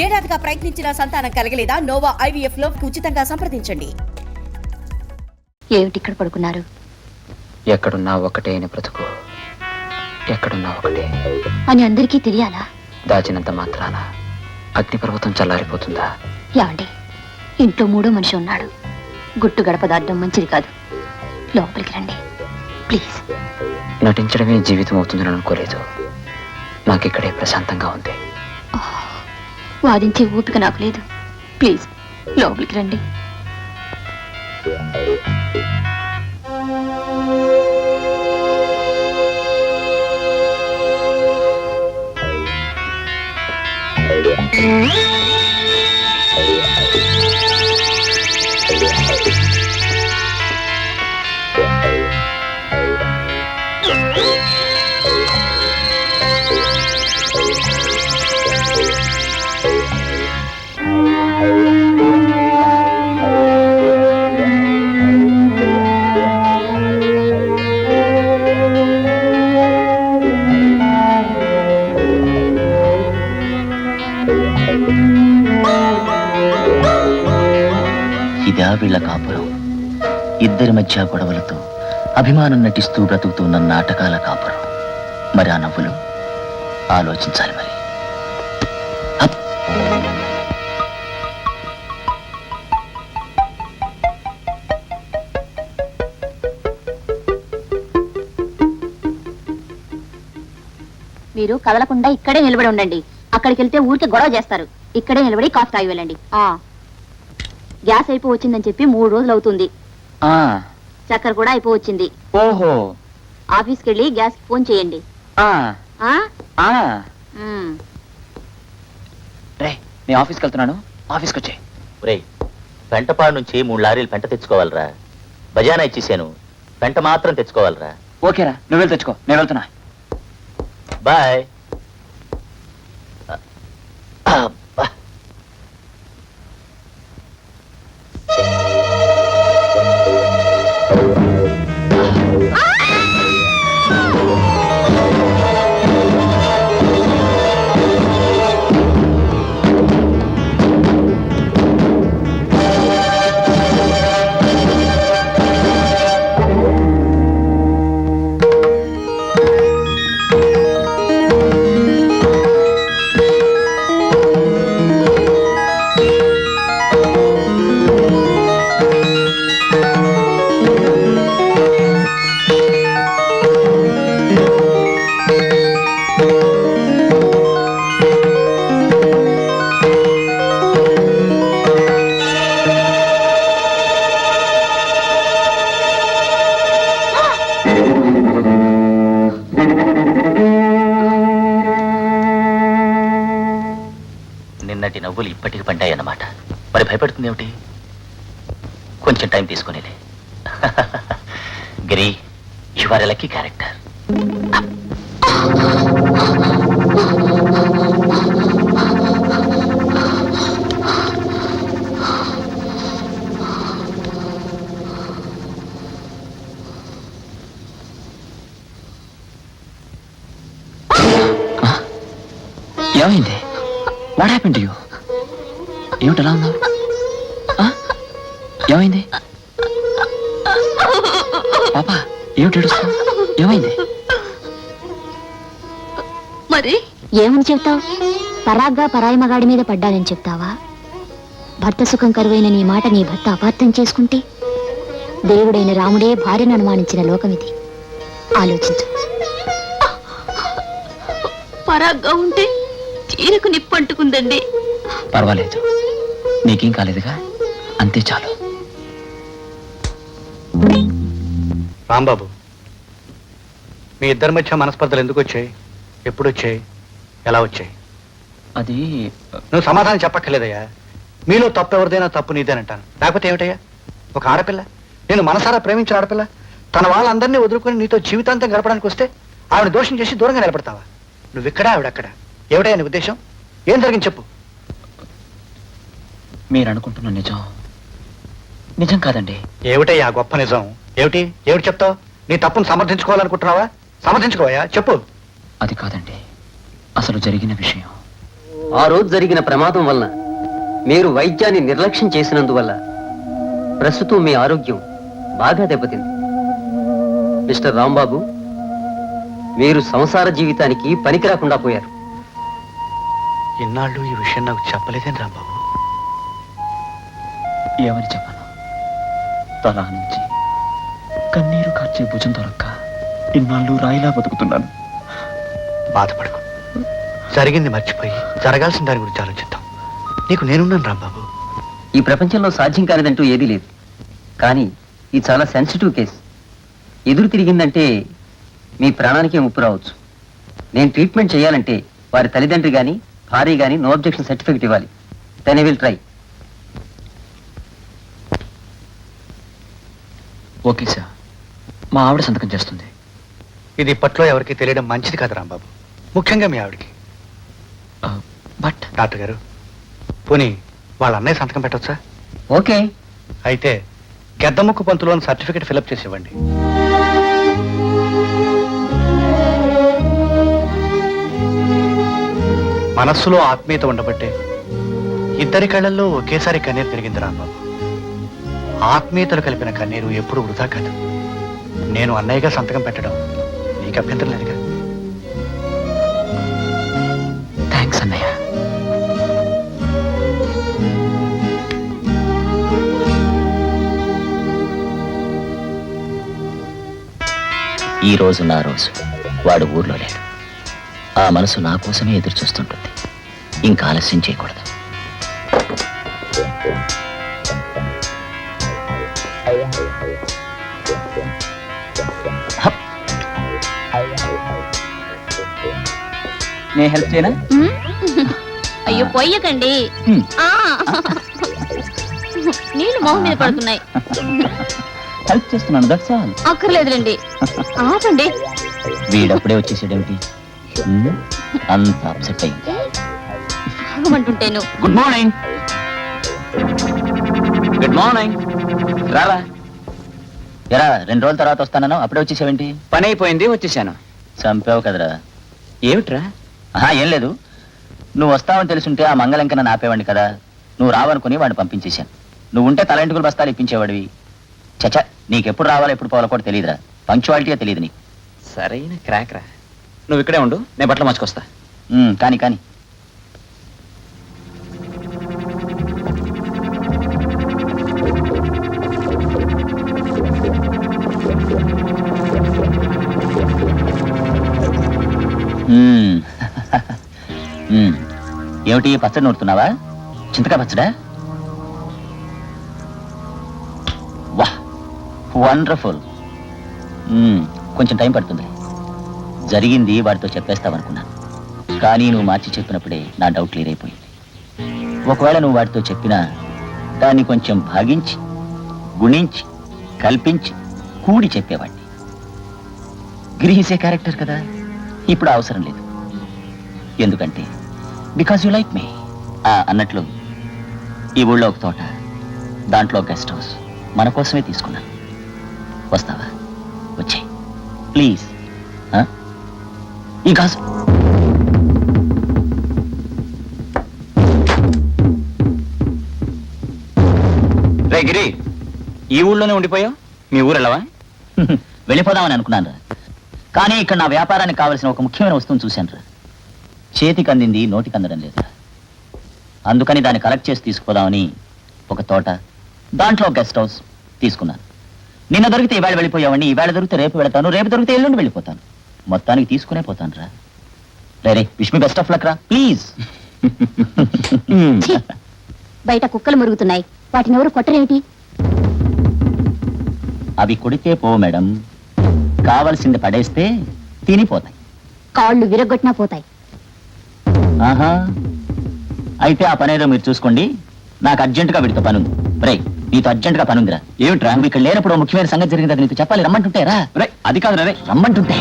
ఏడాదిగా ప్రయత్నించిన సంతానం కలగలేదా? నోవా ఐవీఎఫ్లో ఉచితంగా సంప్రదించండి. ఏమిటి ఇక్కడ పడుకున్నారు? ఎక్కడున్నా ఒకటే అని బ్రతుకు. ఎక్కడున్నా ఒకటే. అని అందరికీ తెలియాలా? దాచినంత మాత్రాన అగ్నిపర్వతం చల్లారిపోతుందా? యాండి ఇంట్లో మూడో మనిషి ఉన్నాడు. గుట్టు గడప దాటడం మంచిది కాదు. లోపలికి రండి. ప్లీజ్. నటించడమే జీవితం అవుతుందని అనుకోలేదు. నాకిక్కడే ప్రశాంతంగా ఉంది. వాదించే ఓపిక నాకు లేదు ప్లీజ్ లోపలికి రండి Mm-hmm. ఇదా వీళ్ళ కాపురం. ఇద్దరి మధ్య గొడవలతో అభిమానం నటిస్తూ బ్రతుకుతున్న నాటకాల కాపురం. మరి ఆ నవ్వులు? ఆలోచించాలి మరి. మీరు కదలకుండా ఇక్కడే నిలబడి ఉండండి. అక్కడికి వెళ్తే ఊరికి గొడవ చేస్తారు. ఇక్కడే నిలబడి కాఫీ తాగి వెళ్ళండి ఆ. గ్యాస్ అయిపో వచ్చిందని చెప్పి మూడు రోజులు అవుతుంది. ఆ, చక్కెర కూడా అయిపో వచ్చింది ఓహో. ఆఫీస్కి వెళ్ళి గ్యాస్ ఫోన్ చేయండి. ఆ, ఆ? ఆ. ఉమ్. రే నేను ఆఫీస్కి వెళ్తున్నాను ఆఫీస్కి వచ్చే ఒరేయ్ పెంటపాడు నుంచి మూడు లారీలు పెంట తెచ్చుకోవాలరా. బజానా ఇచ్చేసాను. పెంట మాత్రం తెచ్చుకోవాలరా. ఓకేరా నువ్వు వెళ్ళి తెచ్చుకో. నేను వెళ్తున్నా. బాయ్. మరి ఏమిటి? కొంచెం టైం తీసుకునేలే గిరి యువర్ లక్కీ క్యారెక్టర్ ఏమైంది? వాట్ హ్యాపెన్ టు యూ ఏమిటి ఎలా ఉన్నావు? ఏమైంది? పాపా ఏమిటి ఏడుస్తావు ఏమైంది? మరి? ఏమని చెప్తావు? పరాగ్గా పరాయి మగాడి మీద పడ్డానని చెప్తావా? భర్త సుఖం కరువైన నీ మాట నీ భర్త అపార్థం చేసుకుంటే దేవుడైన రాముడే భార్యను అనుమానించిన లోకమిది. ఆలోచించు. పరాగ్గా ఉంటే చీరకు నిప్పంటుకుందండి. పర్వాలేదు. నీకేం కాలేదుగా? అంతే చాలు. రాంబాబు మీ ఇద్దరి మధ్య మనస్పర్ధలు ఎందుకు వచ్చాయి? ఎప్పుడు వచ్చాయి? ఎలా వచ్చాయి? అది నువ్వు సమాధానం చెప్పక్కర్లేదయ్యా. మీలో తప్పు ఎవరిదైనా తప్పు నీదేనంటాను లేకపోతే ఏమిటయ్యా? ఒక ఆడపిల్ల నేను మనసారా ప్రేమించిన ఆడపిల్ల తన వాళ్ళందరినీ వదులుకొని నీతో జీవితాంతం గడపడానికి వస్తే ఆవిడ దోషం చేసి దూరంగా నిలబడతావా? నువ్వు ఇక్కడ ఆవిడ అక్కడ? ఏమిటయ్యా నీ ఉద్దేశం? ఏం జరిగింది చెప్పు. మీరు అనుకుంటున్న నిజం. నిజం కాదండి. ఏమిటయ్యా గొప్ప నిజం? ఏమిటి? ఏమిటి చెప్తావు? నీ తప్పును సమర్థించుకోవాలనుకుంటున్నావా? సమర్థించుకోవయ్యా చెప్పు. అది కాదండి. అసలు జరిగిన విషయం. ఆ రోజు జరిగిన ప్రమాదం వలన మీరు వైద్యాన్ని నిర్లక్ష్యం చేసినందువల్ల ప్రస్తుతం మీ ఆరోగ్యం బాగా దెబ్బతింది. మిస్టర్ రాంబాబు మీరు సంసార జీవితానికి పనికి రాకుండా పోయారు. ఇన్నాళ్ళు ఈ విషయం నాకు చెప్పలేదేం రాంబాబు? ఏమని చెప్పను? తలా నుంచి. కన్నీరు కార్చే భుజం దొరక్క. ఇన్నాళ్ళు రాయిలా బతుకుతున్నాను. బాధపడకు. జరిగింది మర్చిపోయి జరగాల్సిన దాని గురించి ఆలోచిద్దాం. నీకు నేనున్నాను రాంబాబు. ఈ ప్రపంచంలో సాధ్యం కానిదంటూ ఏదీ లేదు. కానీ ఇది చాలా సెన్సిటివ్ కేస్. ఎదురు తిరిగిందంటే మీ ప్రాణానికే ముప్పు రావచ్చు. నేను ట్రీట్మెంట్ చేయాలంటే వారి తల్లిదండ్రి కానీ భార్య కానీ నో అబ్జెక్షన్ సర్టిఫికెట్ ఇవ్వాలి. Then I will try okay sir. మా ఆవిడ సంతకం చేస్తుంది. ఇది ఇప్పట్లో ఎవరికి తెలియడం మంచిది కాదు రాంబాబు. ముఖ్యంగా మీ ఆవిడకి. బట్ డాక్టర్ గారు పోనీ వాళ్ళ అన్నయ్య సంతకం పెట్టొచ్చా? ఓకే. అయితే గెద్దముక్కు పంతులోని సర్టిఫికెట్ ఫిలప్ చేసి ఇవ్వండి మనస్సులో ఆత్మీయత ఉండబట్టే ఇద్దరి కళ్ళల్లో ఒకేసారి కన్నీరు తిరిగింది రాంబాబు. ఆత్మీయతలు కలిపిన కన్నీరు ఎప్పుడు వృధా కాదు. నేను అన్నయ్యగా సంతకం పెట్టడం నీకు అభ్యంతరం లేదుగా. థ్యాంక్స్ అన్నయ్య. ఈ రోజు నా రోజు. వాడు ఊర్లో లేడు. ఆ మనసు నా కోసమే ఎదురు చూస్తుంటుంది ఇంకా ఆలస్యం చేయకూడదు. నేను హెల్ప్ చేయనా? అయ్యో పొయ్యకండి. నీళ్ళు మొహం మీద పడుతున్నాయి. హెల్ప్ చేస్తున్నాను దట్స్ ఆల్ అక్కర్లేదులేండి. ఆపండి. వీడప్పుడే వచ్చేసాడేమిటి? అంత అప్సెట్ ఆగమంటుంటేను. గుడ్ మార్నింగ్ గుడ్ మార్నింగ్ రారా ఎరా రెండు రోజుల తర్వాత వస్తానో అప్పుడే వచ్చేసావేంటి? పని అయిపోయింది వచ్చేసాను. చంపావు కదరా. ఏమిట్రా? ఆహా ఏం లేదు. నువ్వు వస్తావని తెలుసుంటే ఆ మంగళంకన నాపేవాడిని కదా. నువ్వు రావనుకుని వాడిని పంపించేశాను. నువ్వు ఉంటే తలంటుకులు బస్తాలు ఇప్పించేవాడివి. చచ నీకెప్పుడు రావాలో ఎప్పుడు పోవాలో కూడా తెలియదురా పంక్చువాలిటీగా తెలియదు నీకు. సరైన క్రాక్ రా నువ్వు ఇక్కడే ఉండు నేను బట్టలు మార్చుకొస్తా. ఉమ్, కాని కాని. ఏమిటి పచ్చడి నూరుతున్నావా? చింతకాయ పచ్చడా? వా వండర్ఫుల్. కొంచెం టైం పడుతుంది. జరిగింది వాడితో చెప్పేస్తావనుకున్నాను. కానీ నువ్వు మార్చి చెప్పినప్పుడే నా డౌట్ క్లియర్ అయిపోయింది. ఒకవేళ నువ్వు వాడితో చెప్పినా దాన్ని కొంచెం భాగించి గుణించి కల్పించి కూడి చెప్పేవాడిని. గ్రహించే క్యారెక్టర్ కదా? ఇప్పుడు అవసరం లేదు. ఎందుకంటే బికాజ్ యు లైక్ మీ అన్నట్లు ఈ ఊళ్ళో ఒక తోట దాంట్లో గెస్ట్ హౌస్ మన కోసమే తీసుకున్నాను వస్తావా? వచ్చాయి ప్లీజ్ ఇంకా రే గిరి ఈ ఊళ్ళోనే ఉండిపోయావు? మీ ఊరు వెళ్ళవా వెళ్ళిపోదామని అనుకున్నాను రా. కానీ ఇక్కడ నా వ్యాపారానికి కావలసిన ఒక ముఖ్యమైన వస్తువును చూశాను రా. చేతికి అందింది నోటికి అందడం లేదు అందుకని దాన్ని కలెక్ట్ చేసి తీసుకుపోదామని ఒక తోట దాంట్లో గెస్ట్ హౌస్ తీసుకున్నాను. నిన్న దొరికితే ఈవేళ వెళ్ళిపోయావండి ఈవేళ దొరికితే రేపు వెళ్తాను రేపు దొరికితే ఎల్లుండి వెళ్ళిపోతాను. మొత్తానికి తీసుకునే పోతాను రా. రే రే wish me best of luck రా ప్లీజ్ ఛీ! బయట కుక్కలు మురుగుతున్నాయి వాటిని ఎవరు కొట్టరేమిటి? అవి కొడితే పో మేడం. కావలసింది పడేస్తే తినిపోతాయి. కాళ్ళు విరగొట్టినా పోతాయి. ఆహా. అయితే ఆ పనేదో మీరు చూసుకోండి. నాకు అర్జెంటుగా వీడితో పనుంది. రే నీతో అర్జెంటుగా పనుందిరా. ఏమిట్రా? నువ్వు ఇక్కడ లేనప్పుడు ముఖ్యమైన సంగతి జరిగింది అది నీతో చెప్పాలి. రమ్మంటుంటే రా. రే అది కాదు రే రమ్మంటుంటే.